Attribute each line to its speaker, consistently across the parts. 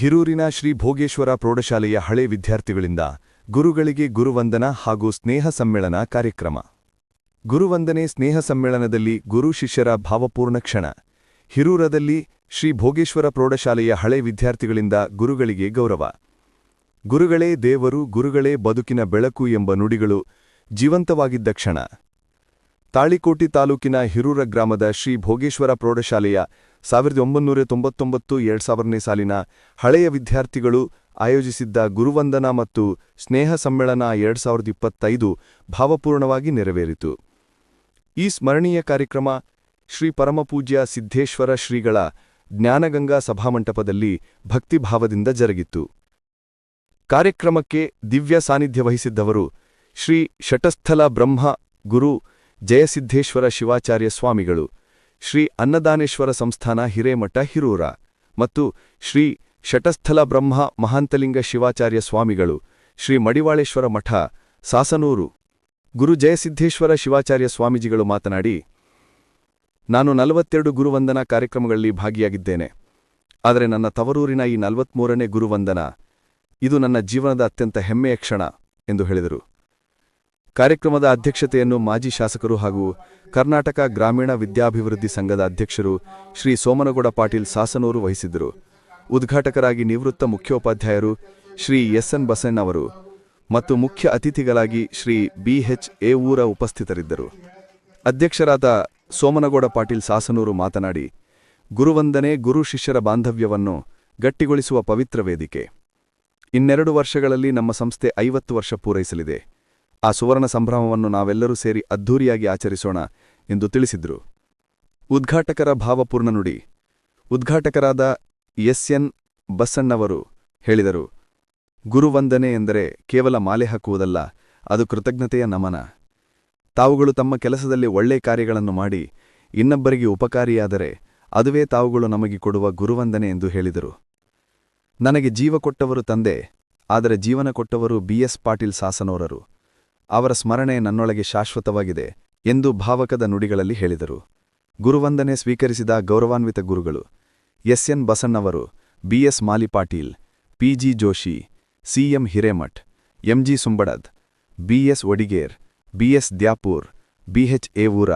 Speaker 1: ಹಿರೂರಿನ ಶ್ರೀ ಭೋಗೇಶ್ವರ ಪ್ರೌಢಶಾಲೆಯ ಹಳೆ ವಿದ್ಯಾರ್ಥಿಗಳಿಂದ ಗುರುಗಳಿಗೆ ಗುರುವಂದನ ಹಾಗೂ ಸ್ನೇಹ ಸಮ್ಮೇಳನ ಕಾರ್ಯಕ್ರಮ. ಗುರುವಂದನೆ ಸ್ನೇಹ ಸಮ್ಮೇಳನದಲ್ಲಿ ಗುರು ಶಿಷ್ಯರ ಭಾವಪೂರ್ಣ ಕ್ಷಣ. ಹಿರೂರದಲ್ಲಿ ಶ್ರೀ ಭೋಗೇಶ್ವರ ಪ್ರೌಢಶಾಲೆಯ ಹಳೆ ವಿದ್ಯಾರ್ಥಿಗಳಿಂದ ಗುರುಗಳಿಗೆ ಗೌರವ. ಗುರುಗಳೇ ದೇವರು, ಗುರುಗಳೇ ಬದುಕಿನ ಬೆಳಕು ಎಂಬ ನುಡಿಗಳು ಜೀವಂತವಾಗಿದ್ದ ಕ್ಷಣ. ತಾಳಿಕೋಟಿ ತಾಲೂಕಿನ ಹಿರೂರ ಗ್ರಾಮದ ಶ್ರೀ ಭೋಗೇಶ್ವರ ಪ್ರೌಢಶಾಲೆಯ ಸಾವಿರದ ಒಂಬೈನೂರ ತೊಂಬತ್ತೊಂಬತ್ತು ಎರಡ್ ಸಾವಿರನೇ ಸಾಲಿನ ಹಳೆಯ ವಿದ್ಯಾರ್ಥಿಗಳು ಆಯೋಜಿಸಿದ್ದ ಗುರುವಂದನ ಮತ್ತು ಸ್ನೇಹ ಸಮ್ಮೇಳನ ಎರಡ್ ಸಾವಿರದ ಇಪ್ಪತ್ತೈದು ಭಾವಪೂರ್ಣವಾಗಿ ನೆರವೇರಿತು. ಈ ಸ್ಮರಣೀಯ ಕಾರ್ಯಕ್ರಮ ಶ್ರೀ ಪರಮಪೂಜ್ಯ ಸಿದ್ದೇಶ್ವರ ಶ್ರೀಗಳ ಜ್ಞಾನಗಂಗಾ ಸಭಾಮಂಟಪದಲ್ಲಿ ಭಕ್ತಿಭಾವದಿಂದ ಜರುಗಿತು ಕಾರ್ಯಕ್ರಮಕ್ಕೆ ದಿವ್ಯ ಸಾನ್ನಿಧ್ಯ ವಹಿಸಿದ್ದವರು ಶ್ರೀ ಶಟಸ್ಥಲ ಬ್ರಹ್ಮ ಗುರು ಜಯಸಿದ್ದೇಶ್ವರ ಶಿವಾಚಾರ್ಯ ಸ್ವಾಮಿಗಳು. ಶ್ರೀ ಅನ್ನದಾನೇಶ್ವರ ಸಂಸ್ಥಾನ ಹಿರೇಮಠ ಹಿರೂರ ಮತ್ತು ಶ್ರೀ ಶಟಸ್ಥಲ ಬ್ರಹ್ಮ ಮಹಾಂತಲಿಂಗ ಶಿವಾಚಾರ್ಯ ಸ್ವಾಮಿಗಳು ಶ್ರೀ ಮಡಿವಾಳೇಶ್ವರ ಮಠ, ಸಾಸನೂರು. ಗುರು ಜಯಸಿದ್ದೇಶ್ವರ ಶಿವಾಚಾರ್ಯ ಸ್ವಾಮೀಜಿಗಳು ಮಾತನಾಡಿ, ನಾನು ನಲವತ್ತೆರಡು ಗುರುವಂದನಾ ಕಾರ್ಯಕ್ರಮಗಳಲ್ಲಿ ಭಾಗಿಯಾಗಿದ್ದೇನೆ. ಆದರೆ ನನ್ನ ತವರೂರಿನ ಈ ನಲವತ್ಮೂರನೇ ಗುರುವಂದನ, ಇದು ನನ್ನ ಜೀವನದ ಅತ್ಯಂತ ಹೆಮ್ಮೆಯ ಕ್ಷಣ ಎಂದು ಹೇಳಿದರು. ಕಾರ್ಯಕ್ರಮದ ಅಧ್ಯಕ್ಷತೆಯನ್ನು ಮಾಜಿ ಶಾಸಕರು ಹಾಗೂ ಕರ್ನಾಟಕ ಗ್ರಾಮೀಣ ವಿದ್ಯಾಭಿವೃದ್ಧಿ ಸಂಘದ ಅಧ್ಯಕ್ಷರು ಶ್ರೀ ಸೋಮನಗೌಡ ಪಾಟೀಲ್ ಸಾಸನೂರು ವಹಿಸಿದ್ದರು. ಉದ್ಘಾಟಕರಾಗಿ ನಿವೃತ್ತ ಮುಖ್ಯೋಪಾಧ್ಯಾಯರು ಶ್ರೀ ಎಸ್ ಎನ್ ಬಸಣ್ಣ ಅವರು ಮತ್ತು ಮುಖ್ಯ ಅತಿಥಿಗಳಾಗಿ ಶ್ರೀ ಬಿಎಚ್ ಎ ಊರ ಉಪಸ್ಥಿತರಿದ್ದರು. ಅಧ್ಯಕ್ಷರಾದ ಸೋಮನಗೌಡ ಪಾಟೀಲ್ ಸಾಸನೂರು ಮಾತನಾಡಿ, ಗುರುವಂದನೆ ಗುರು ಶಿಷ್ಯರ ಬಾಂಧವ್ಯವನ್ನು ಗಟ್ಟಿಗೊಳಿಸುವ ಪವಿತ್ರ ವೇದಿಕೆ. ಇನ್ನೆರಡು ವರ್ಷಗಳಲ್ಲಿ ನಮ್ಮ ಸಂಸ್ಥೆ ಐವತ್ತು ವರ್ಷ ಪೂರೈಸಲಿದೆ. ಆ ಸುವರ್ಣ ಸಂಭ್ರಮವನ್ನು ನಾವೆಲ್ಲರೂ ಸೇರಿ ಅದ್ಧೂರಿಯಾಗಿ ಆಚರಿಸೋಣ ಎಂದು ತಿಳಿಸಿದ್ರು. ಉದ್ಘಾಟಕರ ಭಾವಪೂರ್ಣ ನುಡಿ. ಉದ್ಘಾಟಕರಾದ ಎಸ್ಎನ್ ಬಸಣ್ಣವರು ಹೇಳಿದರು, ಗುರುವಂದನೆ ಎಂದರೆ ಕೇವಲ ಮಾಲೆ ಹಾಕುವುದಲ್ಲ, ಅದು ಕೃತಜ್ಞತೆಯ ನಮನ. ತಾವುಗಳು ತಮ್ಮ ಕೆಲಸದಲ್ಲಿ ಒಳ್ಳೆ ಕಾರ್ಯಗಳನ್ನು ಮಾಡಿ, ಇನ್ನೊಬ್ಬರಿಗೆ ಉಪಕಾರಿಯಾದರೆ ಅದುವೇ ತಾವುಗಳು ನಮಗೆ ಕೊಡುವ ಗುರುವಂದನೆ ಎಂದು ಹೇಳಿದರು. ನನಗೆ ಜೀವ ಕೊಟ್ಟವರು ತಂದೆ, ಆದರೆ ಜೀವನ ಕೊಟ್ಟವರು ಬಿ ಎಸ್ ಪಾಟೀಲ್ ಸಾಸನೋರರು. ಅವರ ಸ್ಮರಣೆ ನನ್ನೊಳಗೆ ಶಾಶ್ವತವಾಗಿದೆ ಎಂದು ಭಾವಕದ ನುಡಿಗಳಲ್ಲಿ ಹೇಳಿದರು. ಗುರುವಂದನೆ ಸ್ವೀಕರಿಸಿದ ಗೌರವಾನ್ವಿತ ಗುರುಗಳು, S N ಬಸಣ್ಣವರು BS Malipatil PG Joshi CM Hiremath MG Sumbadad BS Odiger BS Dyapur BH Evoor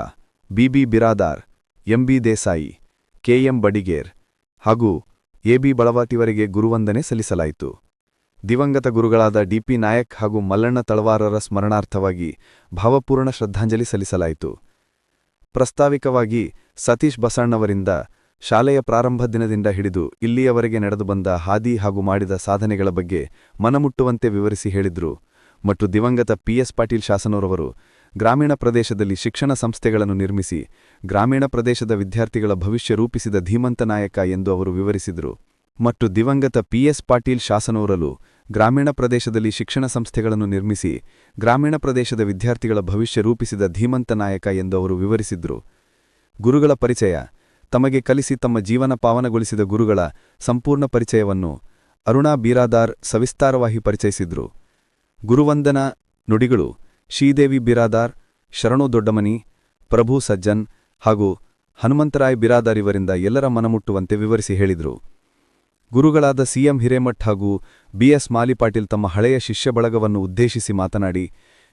Speaker 1: BB Biradar MB Desai KM Badiger ಹಾಗೂ ಎಬಿ ಬಳವಾಟಿವರೆಗೆ ಗುರುವಂದನೆ ಸಲ್ಲಿಸಲಾಯಿತು. ದಿವಂಗತ ಗುರುಗಳಾದ ಡಿಪಿ ನಾಯಕ್ ಹಾಗೂ ಮಲ್ಲಣ್ಣ ತಳವಾರರ ಸ್ಮರಣಾರ್ಥವಾಗಿ ಭಾವಪೂರ್ಣ ಶ್ರದ್ಧಾಂಜಲಿ ಸಲ್ಲಿಸಲಾಯಿತು. ಪ್ರಸ್ತಾವಿಕವಾಗಿ ಸತೀಶ್ ಬಸಣ್ಣವರಿಂದ ಶಾಲೆಯ ಪ್ರಾರಂಭ ದಿನದಿಂದ ಹಿಡಿದು ಇಲ್ಲಿಯವರೆಗೆ ನಡೆದು ಬಂದ ಹಾದಿ ಹಾಗೂ ಮಾಡಿದ ಸಾಧನೆಗಳ ಬಗ್ಗೆ ಮನಮುಟ್ಟುವಂತೆ ವಿವರಿಸಿ ಹೇಳಿದ್ರು. ಮತ್ತು ದಿವಂಗತ ಪಿಎಸ್ ಪಾಟೀಲ್ ಶಾಸನೂರವರು ಗ್ರಾಮೀಣ ಪ್ರದೇಶದಲ್ಲಿ ಶಿಕ್ಷಣ ಸಂಸ್ಥೆಗಳನ್ನು ನಿರ್ಮಿಸಿ ಗ್ರಾಮೀಣ ಪ್ರದೇಶದ ವಿದ್ಯಾರ್ಥಿಗಳ ಭವಿಷ್ಯ ರೂಪಿಸಿದ ಧೀಮಂತ ನಾಯಕ ಎಂದು ಅವರು ವಿವರಿಸಿದರು. ಮತ್ತು ದಿವಂಗತ ಪಿಎಸ್ ಪಾಟೀಲ್ ಶಾಸನೂರಲು ಗ್ರಾಮೀಣ ಪ್ರದೇಶದಲ್ಲಿ ಶಿಕ್ಷಣ ಸಂಸ್ಥೆಗಳನ್ನು ನಿರ್ಮಿಸಿ ಗ್ರಾಮೀಣ ಪ್ರದೇಶದ ವಿದ್ಯಾರ್ಥಿಗಳ ಭವಿಷ್ಯ ರೂಪಿಸಿದ ಧೀಮಂತ ನಾಯಕ ಎಂದು ಅವರು ವಿವರಿಸಿದ್ರು. ಗುರುಗಳ ಪರಿಚಯ. ತಮಗೆ ಕಲಿಸಿ ತಮ್ಮ ಜೀವನ ಪಾವನಗೊಳಿಸಿದ ಗುರುಗಳ ಸಂಪೂರ್ಣ ಪರಿಚಯವನ್ನು ಅರುಣಾ ಬಿರಾದಾರ್ ಸವಿಸ್ತಾರವಾಗಿ ಪರಿಚಯಿಸಿದ್ರು. ಗುರುವಂದನ, ನುಡಿಗಳು, ಶ್ರೀದೇವಿ ಬಿರಾದಾರ್, ಶರಣು ದೊಡ್ಡಮನಿ, ಪ್ರಭು ಸಜ್ಜನ್ ಹಾಗೂ ಹನುಮಂತರಾಯ್ ಬಿರಾದಾರ್ ಇವರಿಂದ ಎಲ್ಲರ ಮನಮುಟ್ಟುವಂತೆ ವಿವರಿಸಿ ಹೇಳಿದರು. ಗುರುಗಳಾದ ಸಿಎಂ ಹಿರೇಮಠ್ ಹಾಗೂ ಬಿಎಸ್ ಮಾಲಿಪಾಟೀಲ್ ತಮ್ಮ ಹಳೆಯ ಶಿಷ್ಯ ಬಳಗವನ್ನು ಉದ್ದೇಶಿಸಿ ಮಾತನಾಡಿ,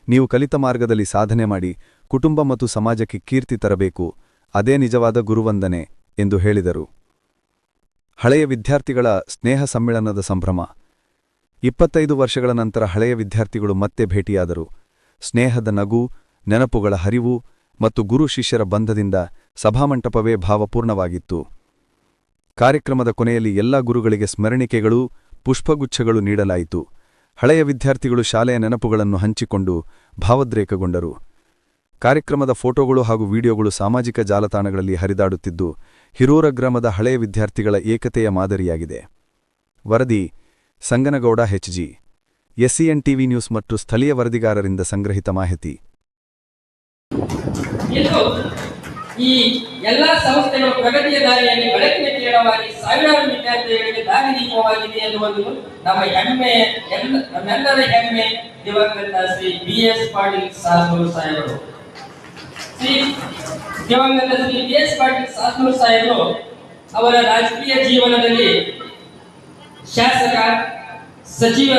Speaker 1: ನೀವು ಕಲಿತ ಮಾರ್ಗದಲ್ಲಿ ಸಾಧನೆ ಮಾಡಿ, ಕುಟುಂಬ ಮತ್ತು ಸಮಾಜಕ್ಕೆ ಕೀರ್ತಿ ತರಬೇಕು, ಅದೇ ನಿಜವಾದ ಗುರುವಂದನೆ, ಎಂದು ಹೇಳಿದರು. ಹಳೆಯ ವಿದ್ಯಾರ್ಥಿಗಳ ಸ್ನೇಹ ಸಮ್ಮೇಳನದ ಸಂಭ್ರಮ. ಇಪ್ಪತ್ತೈದು ವರ್ಷಗಳ ನಂತರ ಹಳೆಯ ವಿದ್ಯಾರ್ಥಿಗಳು ಮತ್ತೆ ಭೇಟಿಯಾದರು. ಸ್ನೇಹದ ನಗು, ನೆನಪುಗಳ ಹರಿವು ಮತ್ತು ಗುರು ಶಿಷ್ಯರ ಬಂಧದಿಂದ ಸಭಾಮಂಟಪವೇ ಭಾವಪೂರ್ಣವಾಗಿತ್ತು. ಕಾರ್ಯಕ್ರಮದ ಕೊನೆಯಲ್ಲಿ ಎಲ್ಲಾ ಗುರುಗಳಿಗೆ ಸ್ಮರಣಿಕೆಗಳು, ಪುಷ್ಪಗುಚ್ಛಗಳು ನೀಡಲಾಯಿತು. ಹಳೆಯ ವಿದ್ಯಾರ್ಥಿಗಳು ಶಾಲೆಯ ನೆನಪುಗಳನ್ನು ಹಂಚಿಕೊಂಡು ಭಾವದ್ರೇಕಗೊಂಡರು. ಕಾರ್ಯಕ್ರಮದ ಫೋಟೋಗಳು ಹಾಗೂ ವಿಡಿಯೋಗಳು ಸಾಮಾಜಿಕ ಜಾಲತಾಣಗಳಲ್ಲಿ ಹರಿದಾಡುತ್ತಿದ್ದು, ಹಿರೂರ ಗ್ರಾಮದ ಹಳೆಯ ವಿದ್ಯಾರ್ಥಿಗಳ ಏಕತೆಯ ಮಾದರಿಯಾಗಿದೆ. ವರದಿ, Sanganagouda HG SCN TV news ಮತ್ತು ಸ್ಥಳೀಯ ವರದಿಗಾರರಿಂದ ಸಂಗ್ರಹಿತ ಮಾಹಿತಿ.
Speaker 2: ಈ ಎಲ್ಲ ಸಂಸ್ಥೆಗಳು ಪ್ರಗತಿಯ ದಾರಿಯಲ್ಲಿ ಬೆಳಕಿನ ಕಿರಣವಾಗಿ ಸಾವಿರಾರು ವಿದ್ಯಾರ್ಥಿಗಳಿಗೆ ದಾರಿ ದೀಪವಾಗಿದೆ ಎನ್ನುವುದು ನಮ್ಮ ಹೆಮ್ಮೆ ನಮ್ಮೆಲ್ಲರ ಹೆಮ್ಮೆ. ದಿವಂಗತ ಶ್ರೀ ಬಿ ಎಸ್ ಪಾಟೀಲ್ ಸಾಸೂರು ಸಾಹೇಬರು. ಶ್ರೀ ದಿವಂಗತ ಶ್ರೀ ಬಿ ಎಸ್ ಪಾಟೀಲ್ ಸಾಸೂರು ಸಾಹೇಬರು ಅವರ ರಾಜಕೀಯ ಜೀವನದಲ್ಲಿ ಶಾಸಕ, ಸಚಿವ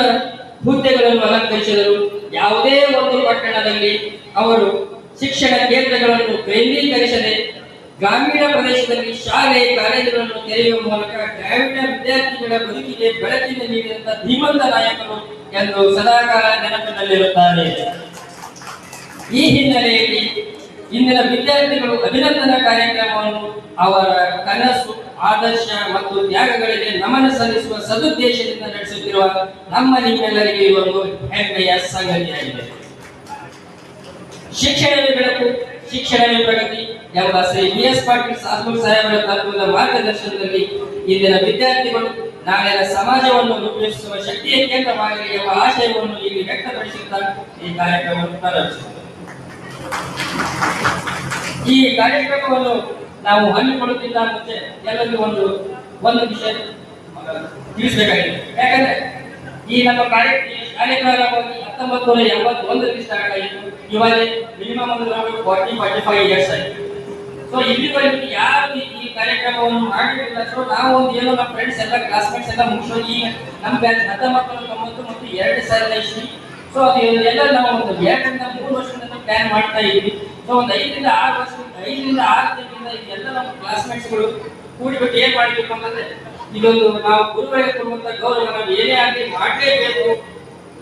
Speaker 2: ಹುದ್ದೆಗಳನ್ನು ಅಲಂಕರಿಸಿದರು. ಯಾವುದೇ ಒಂದು ಪಟ್ಟಣದಲ್ಲಿ ಅವರು ಶಿಕ್ಷಣ ಕೇಂದ್ರಗಳನ್ನು ಕೇಂದ್ರೀಕರಿಸದೆ ಗ್ರಾಮೀಣ ಪ್ರದೇಶದಲ್ಲಿ ಶಾಲೆ, ಕಾಲೇಜುಗಳನ್ನು ತೆರೆಯುವ ಮೂಲಕ ಗ್ರಾಮೀಣ ವಿದ್ಯಾರ್ಥಿಗಳ ಬದುಕಿಗೆ ಬೆಳಕಿನ ನೀಡಿದಂತ ಧೀಮಂತ ನಾಯಕರು ಎಂದು ಸದಾಕಾಲ ನೆನಪಿನಲ್ಲಿರುತ್ತಾರೆ. ಈ ಹಿನ್ನೆಲೆಯಲ್ಲಿ ಇಂದಿನ ವಿದ್ಯಾರ್ಥಿಗಳು ಅಭಿನಂದನಾ ಕಾರ್ಯಕ್ರಮವನ್ನು ಅವರ ಕನಸು, ಆದರ್ಶ ಮತ್ತು ತ್ಯಾಗಗಳಿಗೆ ನಮನ ಸಲ್ಲಿಸುವ ಸದುದ್ದೇಶದಿಂದ ನಡೆಸುತ್ತಿರುವ ನಮ್ಮ ನಿಮ್ಮೆಲ್ಲರಿಗೆ ಒಂದು ಹೆಮ್ಮೆಯ ಸಂಗತಿಯಾಗಿದೆ. ಶಿಕ್ಷಣವೇ ಬೆಳಕು, ಶಿಕ್ಷಣವೇ ಪ್ರಗತಿ ಎಂಬ ಶ್ರೀ ಬಿ ಎಸ್ ಪಾಟೀಲ್ ಸಾಧು ಸಾಹೇಬರ ತತ್ವದ ಮಾರ್ಗದರ್ಶನದಲ್ಲಿ ಇಂದಿನ ವಿದ್ಯಾರ್ಥಿಗಳು ನಾಳಿನ ಸಮಾಜವನ್ನು ರೂಪಿಸುವ ಶಕ್ತಿಯ ಕೇಂದ್ರವಾಗಲಿ ಎಂಬ ಆಶಯವನ್ನು ಇಲ್ಲಿ ವ್ಯಕ್ತಪಡಿಸುತ್ತಾ ಈ ಕಾರ್ಯಕ್ರಮವನ್ನು ಪ್ರಾರಂಭಿಸುತ್ತಾರೆ ಈ ಕಾರ್ಯಕ್ರಮವನ್ನು ನಾವು ಹಮ್ಮಿಕೊಳ್ಳುತ್ತಿದ್ದ ಮುಂಚೆ ಎಲ್ಲರಿಗೂ ಒಂದು ಒಂದು ವಿಷಯ ತಿಳಿಸಬೇಕಾಗಿದೆ. ಯಾಕಂದ್ರೆ ಈ ನಮ್ಮ ಕಾರ್ಯ ಶಾಲೆ ಪ್ರಾರಂಭವಾಗಿ ಹತ್ತೊಂಬತ್ತು ನೂರ ಎಂಬತ್ತೊಂದರಲ್ಲಿ ಸ್ಟಾರ್ಟ್ ಆಯಿತು. ಇವಾಗ ಮಿನಿಮಮ್ ಒಂದು ಫಾರ್ಟಿ ಫಾರ್ಟಿ ಫೈವ್ ಇಯರ್ಸ್ ಆಯಿತು. ಸೊ ಇಲ್ಲಿವರೆಗೂ ಯಾರು ಈ- ಕಾರ್ಯಕ್ರಮವನ್ನು ಮಾಡಿರಲಿಲ್ಲ. ಸೊ ನಾವು ಒಂದು ಏನೋ ನಮ್ಮ ಫ್ರೆಂಡ್ಸ್ ಎಲ್ಲ ಕ್ಲಾಸ್ಮೇಟ್ಸ್ ಎಲ್ಲ ಮುಗಿಸೋ ಈಗ ನಮ್ಮ ಬ್ಯಾಚ್ ಹತ್ತೊಂಬತ್ತು ನೂರ ತೊಂಬತ್ತು ಮತ್ತು ಎರಡು ಸಾವಿರದ ಇಸ್ವಿ ಸೊ ಅದು ನಾವು ಒಂದು ಎರಡರಿಂದ ಮೂರು ವರ್ಷದಿಂದ ಪ್ಲಾನ್ ಮಾಡ್ತಾ ಇದ್ವಿ. ಸೊ ಒಂದು ಐದರಿಂದ ಆರು ವರ್ಷ, ಐದರಿಂದ ಆರು ತಿಂಗಳಿಂದ ಇದೆಲ್ಲ ನಮ್ಮ ಕ್ಲಾಸ್ಮೇಟ್ಸ್ಗಳು ಕೂಡಿಬಿಟ್ಟು ಏನು ಮಾಡಬೇಕು ಅಂತಂದ್ರೆ, ಇದೊಂದು ನಾವು ಗುರುಗಳಿಗೆ ಕೊಡುವಂತ ಗೌರವ ನಾವು ಏನೇ ಆಗಲಿ ಮಾಡಲೇಬೇಕು.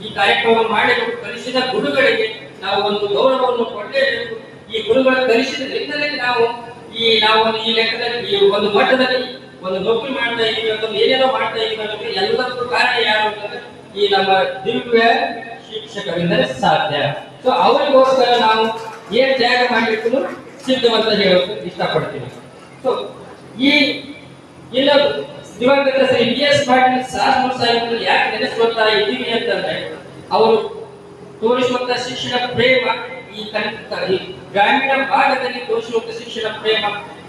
Speaker 2: ಈ ಕಾರ್ಯಕ್ರಮವನ್ನು ಮಾಡಬೇಕು, ಕಲಿಸಿದ ಗುರುಗಳಿಗೆ ನಾವು ಒಂದು ಗೌರವವನ್ನು ಕೊಡಲೇಬೇಕು. ಈ ಗುರುಗಳು ಕಲಿಸಿದ ನಿಟ್ಟಿನಲ್ಲಿ ನಾವು ಈ ನಾವು ಈ ಲೆಕ್ಕದಲ್ಲಿ ಒಂದು ಮಟ್ಟದಲ್ಲಿ ಒಂದು ನೌಕರಿ ಮಾಡ್ತಾ ಇದೀವಿ ಅಥವಾ ಏನೇನೋ ಮಾಡ್ತಾ ಇದೀವಿ ಅನ್ನೋದಕ್ಕೆ ಎಲ್ಲದಕ್ಕೂ ಕಾರಣ ಯಾರು ಅಂತಂದ್ರೆ ಈ ನಮ್ಮ ದಿವ್ಯ ಶಿಕ್ಷಕರಿಂದಲೇ ಸಾಧ್ಯ. ಸೊ ಅವರಿಗೋಸ್ಕರ ನಾವು ಏನ್ ತ್ಯಾಗ ಮಾಡಿರ್ತೀನಿ ಸಿದ್ಧವಂತ ಹೇಳೋಕೆ ಇಷ್ಟಪಡ್ತೀನಿ. ಸೊ ಈ ಇನ್ನೊಂದು ದಿವಂಗತ ಶ್ರೀ ಬಿ ಎಸ್ ಪಾಟೀಲ್ ಸಾಹೇಬರು ಯಾಕೆ ನೆನೆಸ್ಕೊಳ್ತಾ ಇದ್ದೀವಿ ಅಂತಂದ್ರೆ, ಅವರು ತೋರಿಸುವಂತ ಶಿಕ್ಷಣ ಪ್ರೇಮ ಈ ಈ ಗ್ರಾಮೀಣ ಭಾಗದಲ್ಲಿ ತೋರಿಸುವಂತ ಶಿಕ್ಷಣ ಪ್ರೇಮ,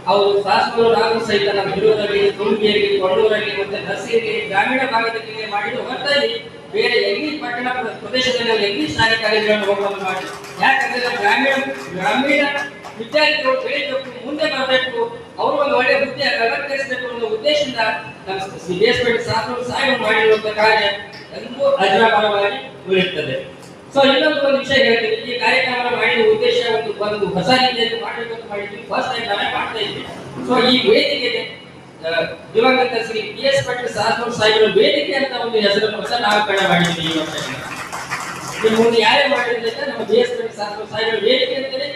Speaker 2: ಅವರು ಸಾಸನೂರು ಹಾಗೂ ಸಹಿತ ನಮ್ಮ ಹಿರಿಯೂರಲ್ಲಿ ತುಳುಕಿಯಲ್ಲಿ ಕೊಡೂರಲ್ಲಿ ಮತ್ತೆ ನರ್ಸಿಯಲ್ಲಿ ಗ್ರಾಮೀಣ ಭಾಗದಲ್ಲಿ ಮಾಡಿದ ಹೊರತಾಗಿ ಬೇರೆ ಎಲ್ಲಿ ಪಟ್ಟಣ ಪ್ರ- ಪ್ರದೇಶದಲ್ಲಿ ಎಲ್ಲಿ ಶಾಲೆ ಕಾಲೇಜುಗಳನ್ನು ಓಪನ್ ಮಾಡಿ, ಯಾಕಂದ್ರೆ ಗ್ರಾಮೀಣ ಗ್ರಾಮೀಣ ವಿದ್ಯಾರ್ಥಿಗಳು ಬೆಳಿಬೇಕು, ಮುಂದೆ ಬರಬೇಕು, ಅವರು ಒಂದು ಒಳ್ಳೆ ಹುದ್ದೆ ಅಲಂಕರಿಸಬೇಕು ಅನ್ನೋ ಉದ್ದೇಶದಿಂದ ನಮ್ಮ ಶ್ರೀ ದೇಶಪೇಟೆ ಸಾಧು ಸಹಾಯ ಮಾಡಿರುವಂತ ಕಾರ್ಯ ಎಂದೂ ಅಜರಾಮರವಾಗಿ ಉಳಿಯುತ್ತದೆ. ಸೊ ಇನ್ನೊಂದು ಒಂದು ವಿಷಯ ಹೇಳ್ತೀನಿ. ಈ ಕಾರ್ಯಕ್ರಮ ಮಾಡಿದ ಉದ್ದೇಶ ಒಂದು ಒಂದು ಹೊಸ ರೀತಿಯಲ್ಲಿ ಮಾಡಬೇಕು ಮಾಡಿದ್ವಿ ಫಸ್ಟ್ ಟೈಮ್ ನಾವೇ ಮಾಡ್ತಾ ಇದ್ವಿ ಸೊ ಈ ವೇದಿಕೆಗೆ ದಿವಂಗತ ಶ್ರೀ ಬಿ ಎಸ್ ಪಟೇಲ್ ಸಾಧು ಸಾಹೇಬರ ವೇದಿಕೆ ಅಂತ ಒಂದು ಹೆಸರನ್ನು ಹೊಸ ನಾಮಕರಣ ಮಾಡಿದ್ವಿ ಈ ವರ್ಷ ಮುಂದೆ ಯಾರೇ ಮಾಡಿದ್ರೆ ನಮ್ಮ ಬಿ ಎಸ್ ಪಟೇಲ್ ಸಾಧು ಸಾಹೇಬರ ವೇದಿಕೆ ಅಂತಲೇ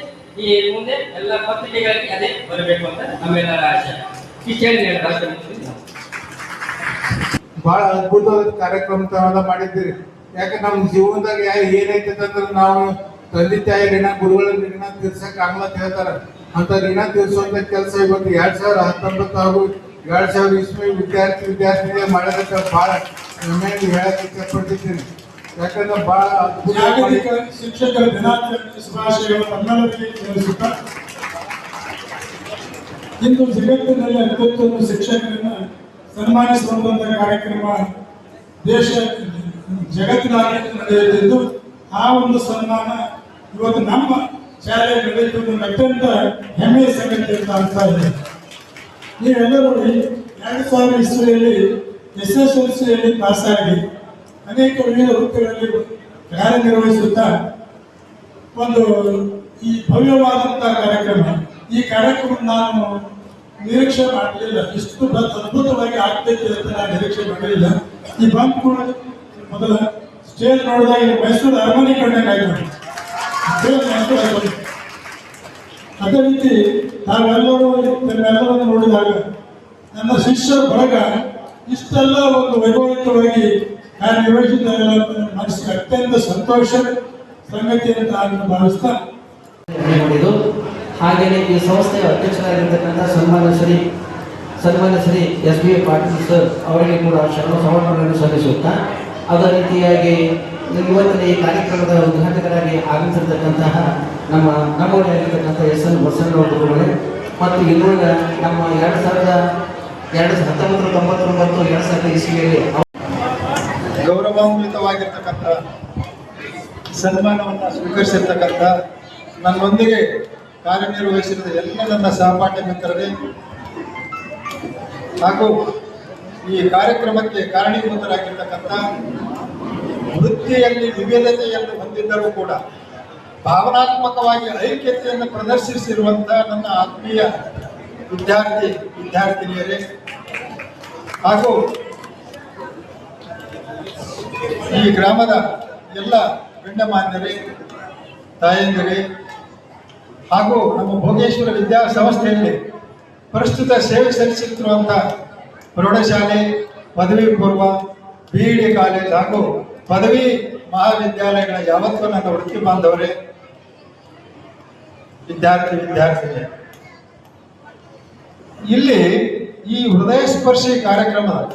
Speaker 2: ಈ ಮುಂದೆ ಎಲ್ಲ ಪತ್ರಿಕೆಗಳಿಗೆ ಅದೇ ಬರಬೇಕು ಅಂತ ನಮ್ಮೆಲ್ಲರ ಆಶಯ ಇಷ್ಟು.
Speaker 3: ಬಹಳ ಅದ್ಭುತವಾದ ಕಾರ್ಯಕ್ರಮ ತಾವೆಲ್ಲ ಮಾಡಿದ್ದೀರಿ. ಯಾಕೆ ನಮ್ಮ ಜೀವನದಾಗ ಏನೈತೆ ಅಂತಂದ್ರೆ ನಾವು ತಂದೆ ತಾಯಿ ಋಣ ಗುರುಗಳ ಋಣ ತೀರ್ಸಕ್ ಆಗಲ್ಲ ಅಂತ ಹೇಳ್ತಾರ. ಅಂತ ಋಣ ತೀರ್ಸುವಂತ ಕೆಲಸ ಇವತ್ತು ಎರಡ್ ಸಾವಿರ ಹತ್ತೊಂಬತ್ತು ಹಾಗೂ ಎರಡ್ ಸಾವಿರ ಇಸ್ವಿ ವಿದ್ಯಾರ್ಥಿ ವಿದ್ಯಾರ್ಥಿನಿಗೆ ಮಾಡೋದಕ್ಕೆ ಬಹಳ ಹೆಮ್ಮೆಯಿಂದ ಹೇಳಕ್ಕೆ ಇಷ್ಟಪಡ್ತಿದ್ದೀನಿ. ಯಾಕಂದ್ರೆ ಬಹಳ
Speaker 4: ಜಾಗತಿಕ ಶಿಕ್ಷಕರ ದಿನಾಚರಣೆ ಶುಭಾಶಯಗಳು ತಮ್ಮೆಲ್ಲರಿಗೆ ತಿಳಿಸುತ್ತಾ. ಇಂದು ಜಗತ್ತಿನಲ್ಲಿ ಅತ್ಯುತ್ತಮ ಶಿಕ್ಷಕರನ್ನ ಸನ್ಮಾನಿಸುವಂತಹ ಕಾರ್ಯಕ್ರಮ ದೇಶ ಜಗತ್ತಿನಾದ್ಯಂತ ನಡೆಯುತ್ತಿದ್ದು ಆ ಒಂದು ಸನ್ಮಾನ ಇವತ್ತು ನಮ್ಮ ಶಾಲೆ ನಡೆಯುವುದು ಅತ್ಯಂತ ಹೆಮ್ಮೆಯ ಸಂಗತಿ ಅಂತ ಅನ್ಸ್ತಾ ಇದೆ. ನೀವೆಲ್ಲರೂ ಎರಡು ಸಾವಿರ ಇಸ್ವಿಯಲ್ಲಿ ಎಸ್ ಎಸ್ ಎಲ್ ಸಿಯಲ್ಲಿ ಪಾಸಾಗಿ ಅನೇಕ ವಿವಿಧ ವೃತ್ತಿಗಳಲ್ಲಿ ಕಾರ್ಯನಿರ್ವಹಿಸುತ್ತಾ ಒಂದು ಈ ಭವ್ಯವಾದಂತಹ ಕಾರ್ಯಕ್ರಮ. ಈ ಕಾರ್ಯಕ್ರಮ ನಾನು ನಿರೀಕ್ಷೆ ಮಾಡಲಿಲ್ಲ. ಇಷ್ಟು ಅದ್ಭುತವಾಗಿ ಆಗ್ತೈತೆ ಅಂತ ನಾನು ನಿರೀಕ್ಷೆ ಮಾಡಲಿಲ್ಲ. ಈ ಬಂಪ್ ಕೂಡ ಮೊದಲ ಸ್ಟೇಜ್ ನೋಡಿದಾಗ ಮೈಸೂರು ಅರಮನೆ ಕಂಡಂಗೆ ಆಯ್ತು. ಅದೇ ರೀತಿ ನಾವೆಲ್ಲರೂ ತಮ್ಮೆಲ್ಲರನ್ನು ನೋಡಿದಾಗ ನನ್ನ ಶಿಷ್ಯ ಬಳಗ ಇಷ್ಟೆಲ್ಲ ಒಂದು ವೈಭವಿತವಾಗಿ ಮನಸ್ಸಿಗೆ ಅತ್ಯಂತ ಸಂತೋಷ, ಸಂಗತಿ ಅಂತ ನಾನು ಭಾವಿಸ್ತಾ
Speaker 5: ಮಾಡಿದ್ದು ಹಾಗೆಯೇ ಈ ಸಂಸ್ಥೆಯ ಅಧ್ಯಕ್ಷರಾಗಿರ್ತಕ್ಕಂಥ ಸನ್ಮಾನ ಶ್ರೀ ಸನ್ಮಾನ Shri S B Patil sir ಅವರಿಗೆ ಕೂಡ ಶರಣ ಸಮರ್ಪಣೆಯನ್ನು ಸಲ್ಲಿಸುತ್ತಾ, ಅದೇ ರೀತಿಯಾಗಿ ಇವತ್ತಿನ ಈ ಕಾರ್ಯಕ್ರಮದ ಉದ್ಘಾಟಕರಾಗಿ ಆಗಮಿಸಿರ್ತಕ್ಕಂತಹ ನಮ್ಮ ನಮ್ಮವರಾಗಿರ್ತಕ್ಕಂಥ ಎಸ್ ಎನ್ ಬಸವಣ್ಣವರುಗಳೇ ಮತ್ತು ಇನ್ನುಳಿದ ನಮ್ಮ ಎರಡು ಸಾವಿರದ ಎರಡು ಹತ್ತೊಂಬತ್ತು ತೊಂಬತ್ತೊಂಬತ್ತು, ಎರಡು ಸಾವಿರದ ಇಸ್ವಿಯಲ್ಲಿ
Speaker 6: ಗೌರವಾನ್ವಿತವಾಗಿರ್ತಕ್ಕಂಥ ಸನ್ಮಾನವನ್ನು ಸ್ವೀಕರಿಸಿರ್ತಕ್ಕಂಥ ನನ್ನೊಂದಿಗೆ ಕಾರ್ಯನಿರ್ವಹಿಸಿದ ಎಲ್ಲ ನನ್ನ ಸಹಪಾಠಿ ಮಿತ್ರರೇ, ಹಾಗೂ ಈ ಕಾರ್ಯಕ್ರಮಕ್ಕೆ ಕಾರಣೀಭೂತರಾಗಿರ್ತಕ್ಕಂಥ ವೃತ್ತಿಯಲ್ಲಿ ವಿವಿಧತೆಯನ್ನು ಹೊಂದಿದ್ದರೂ ಕೂಡ ಭಾವನಾತ್ಮಕವಾಗಿ ಐಕ್ಯತೆಯನ್ನು ಪ್ರದರ್ಶಿಸಿರುವಂತಹ ನನ್ನ ಆತ್ಮೀಯ ವಿದ್ಯಾರ್ಥಿ, ವಿದ್ಯಾರ್ಥಿನಿಯರೇ, ಹಾಗೂ ಈ ಗ್ರಾಮದ ಎಲ್ಲ ಗಂಡಮಾನ್ಯರೇ ತಾಯಂದಿರೇ, ಹಾಗೂ ನಮ್ಮ ಭೋಗೇಶ್ವರ ವಿದ್ಯಾ ಸಂಸ್ಥೆಯಲ್ಲಿ ಪ್ರಸ್ತುತ ಸೇವೆ ಸಲ್ಲಿಸುತ್ತಿರುವಂಥ ಪ್ರೌಢಶಾಲೆ, ಪದವಿ ಪೂರ್ವ ಬಿ ಡಿ ಕಾಲೇಜ್ ಹಾಗೂ ಪದವಿ ಮಹಾವಿದ್ಯಾಲಯಗಳ ಯಾವತ್ತೂ ನನ್ನ ವೃತ್ತಿ ಬಾಂಧವರೇ, ವಿದ್ಯಾರ್ಥಿ ವಿದ್ಯಾರ್ಥಿನಿ ಇಲ್ಲಿ ಈ ಹೃದಯ ಸ್ಪರ್ಶಿ ಕಾರ್ಯಕ್ರಮದ